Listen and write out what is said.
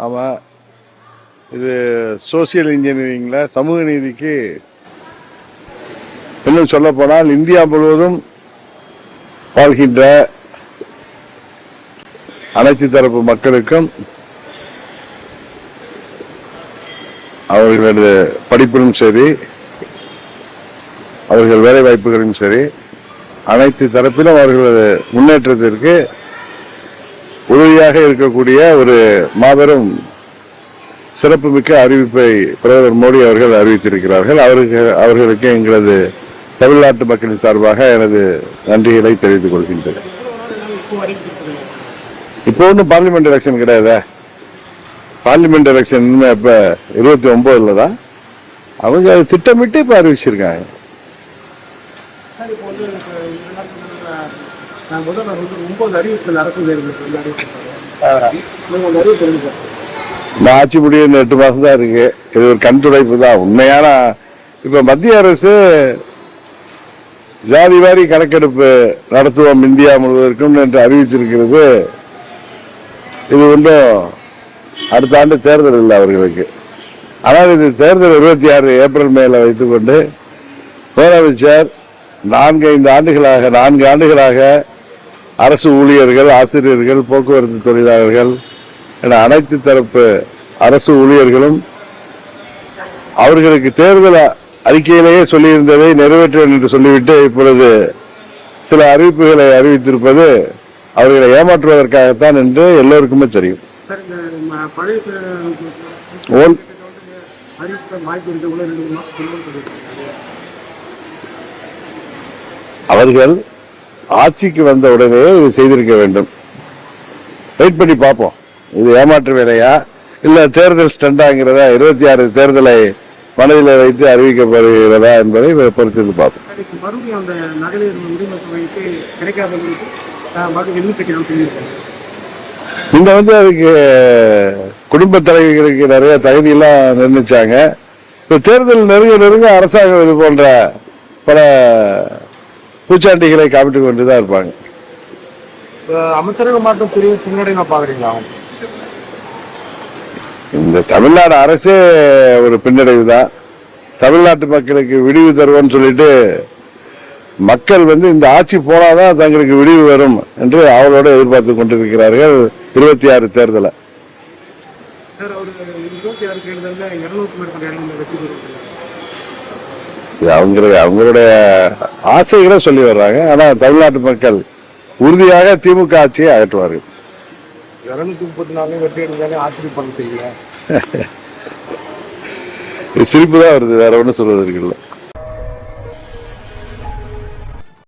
ஆமாம் இது சோசியல் இன்ஜினியரிங்கில் சமூக நீதிக்கு இன்னும் சொல்ல போனால் இந்தியா முழுவதும் வாழ்கின்ற அனைத்து தரப்பு மக்களுக்கும் அவர்களது படிப்பிலும் சரி அவர்கள் வேலை வாய்ப்புகளும் சரி அனைத்து தரப்பிலும் அவர்களது முன்னேற்றத்திற்கு உதவியாக இருக்கக்கூடிய ஒரு மாபெரும் சிறப்புமிக்க அறிவிப்பை பிரதமர் மோடி அவர்கள் அறிவித்திருக்கிறார்கள். அவருக்கு அவர்களுக்கு எங்களது தமிழ்நாட்டு மக்களின் சார்பாக எனது நன்றிகளை தெரிவித்துக் கொள்கின்றேன். இப்போ ஒன்றும் பார்லிமெண்ட் எலெக்ஷன் கிடையாதா? பார்லிமெண்ட் எலெக்ஷன் இனிமே இப்ப இருபத்தி ஒன்பதுல தான் அவங்க திட்டமிட்டு இப்ப அறிவிச்சிருக்காங்க சார் இப்போ வந்து இப்போ என்ன சொல்றாங்க, நான் முதல்வர் வந்து ஒன்பது அறிவிப்பு எழுதி பாருங்க. இந்த ஆட்சி முடிய எட்டு மாசம் தான் இருக்கு. இது ஒரு கண் துடைப்பு தான். உண்மையான இப்ப மத்திய அரசு ஜாதி வாரி கணக்கெடுப்பு நடத்துவோம் இந்தியா முழுவதற்கும் என்று அறிவித்திருக்கிறது. இது ஒன்றும் அடுத்த ஆண்டு தேர்தல் இல்லை அவர்களுக்கு. ஆனால் இது தேர்தல் இருபத்தி ஆறு ஏப்ரல் மேல வைத்துக்கொண்டு முதலமைச்சர் நான்கு ஐந்து ஆண்டுகளாக நான்கு ஆண்டுகளாக அரசு ஊழியர்கள் ஆசிரியர்கள் போக்குவரத்து தொழிலாளர்கள் என அனைத்து தரப்பு அரசு ஊழியர்களும் அவர்களுக்கு தேர்தல் அறிக்கையிலேயே சொல்லியிருந்ததை நிறைவேற்றுவேன் என்று சொல்லிவிட்டு இப்பொழுது சில அறிவிப்புகளை அறிவித்திருப்பது அவர்களை ஏமாற்றுவதற்காகத்தான் என்று எல்லோருக்குமே தெரியும். ஓல் அவர்கள் ஆட்சிக்கு வந்த உடனே இது செய்திருக்க வேண்டும். வெயிட் பண்ணி பார்ப்போம். இது ஏமாற்று வேலையா? இல்ல தேர்தல் ஸ்டண்டாங்கிறதா? இருபத்தி ஆறு தேர்தலை மனதில் வைத்து அறிவிக்கப்படுகிறதா என்பதை பொறுத்திருந்து பார்ப்போம். இங்க வந்து அதுக்கு குடும்ப தலைவிகளுக்கு நிறைய தகுதியெல்லாம் நிர்ணயிச்சாங்க. இப்ப தேர்தல் நெருங்க நெருங்க அரசாங்கம் இது போன்ற பல பூச்சாண்டிகளை காமிட்டு இருப்பாங்க. மாற்றம் பெரிய பின்னடைவா பாக்குறீங்களா இந்த தமிழ்நாடு அரசே ஒரு பின்னடைவு தான் தமிழ்நாட்டு மக்களுக்கு விடிவு தருவோம்னு சொல்லிட்டு மக்கள் வந்து இந்த ஆட்சி போனாதான் தங்களுக்கு விடிவு வரும் என்று அவளோட எதிர்பார்த்து கொண்டிருக்கிறார்கள் இருபத்தி ஆறு தேர்தலை சார் அவர் இருபத்தி ஆறு தேர்தலில் இருநூறுக்கும் மேற்பட்ட இடங்களில் வெற்றி பெறுவாங்க இது அவங்களுடைய அவங்களுடைய ஆசைகளை சொல்லி வர்றாங்க. ஆனா தமிழ்நாட்டு மக்கள் உறுதியாக திமுக ஆட்சியை அகற்றுவார்கள். இருநூத்தி முப்பத்தி நாலு வெற்றி சிரிப்பு தான் வருது வேற ஒன்றும் சொல்வதற்கு இல்லை.